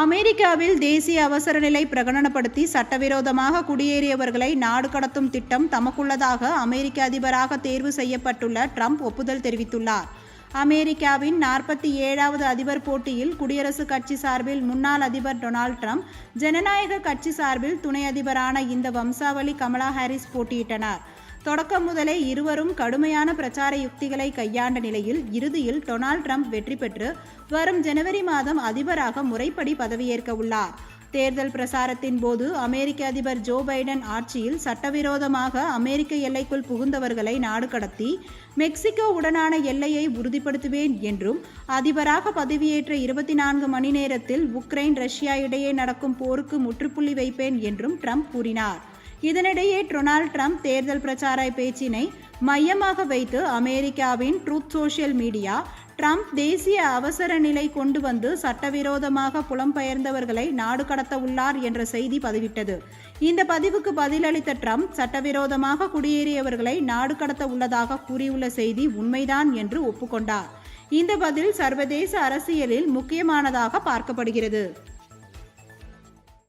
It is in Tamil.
அமெரிக்காவில் தேசிய அவசர நிலை பிரகடனப்படுத்தி சட்டவிரோதமாக குடியேறியவர்களை நாடு கடத்தும் திட்டம் தமக்குள்ளதாக அமெரிக்க அதிபராக தேர்வு செய்யப்பட்டுள்ள ட்ரம்ப் ஒப்புதல் தெரிவித்துள்ளார். அமெரிக்காவின் நாற்பத்தி ஏழாவது அதிபர் போட்டியில் குடியரசுக் கட்சி சார்பில் முன்னாள் அதிபர் டொனால்ட் ட்ரம்ப் ஜனநாயக கட்சி சார்பில் துணை அதிபரான இந்த வம்சாவளி கமலா ஹாரிஸ் போட்டியிட்டனர். தொடக்கம் முதலே இருவரும் கடுமையான பிரச்சார யுக்திகளை கையாண்ட நிலையில் இறுதியில் டொனால்ட் ட்ரம்ப் வெற்றி பெற்று வரும் ஜனவரி மாதம் அதிபராக முறைப்படி பதவியேற்க உள்ளார். தேர்தல் பிரசாரத்தின் போது அமெரிக்க அதிபர் ஜோ பைடன் ஆட்சியில் சட்டவிரோதமாக அமெரிக்க எல்லைக்குள் புகுந்தவர்களை நாடு கடத்தி மெக்சிகோ உடனான எல்லையை உறுதிப்படுத்துவேன் என்றும் அதிபராக பதவியேற்ற இருபத்தி நான்கு மணி நேரத்தில் உக்ரைன் ரஷ்யா இடையே நடக்கும் போருக்கு முற்றுப்புள்ளி வைப்பேன் என்றும் ட்ரம்ப் கூறினார். இதனிடையே டொனால்ட் ட்ரம்ப் தேர்தல் பிரச்சார பேச்சினை மையமாக வைத்து அமெரிக்காவின் ட்ரூத் சோஷியல் மீடியா ட்ரம்ப் தேசிய அவசர நிலை கொண்டு வந்து சட்டவிரோதமாக புலம்பெயர்ந்தவர்களை நாடு கடத்த உள்ளார் என்ற செய்தி பதிவிட்டது. இந்த பதிவுக்கு பதிலளித்த ட்ரம்ப் சட்டவிரோதமாக குடியேறியவர்களை நாடு கடத்த உள்ளதாக கூறியுள்ள செய்தி உண்மைதான் என்று ஒப்புக்கொண்டார். இந்த பதில் சர்வதேச அரசியலில் முக்கியமானதாக பார்க்கப்படுகிறது.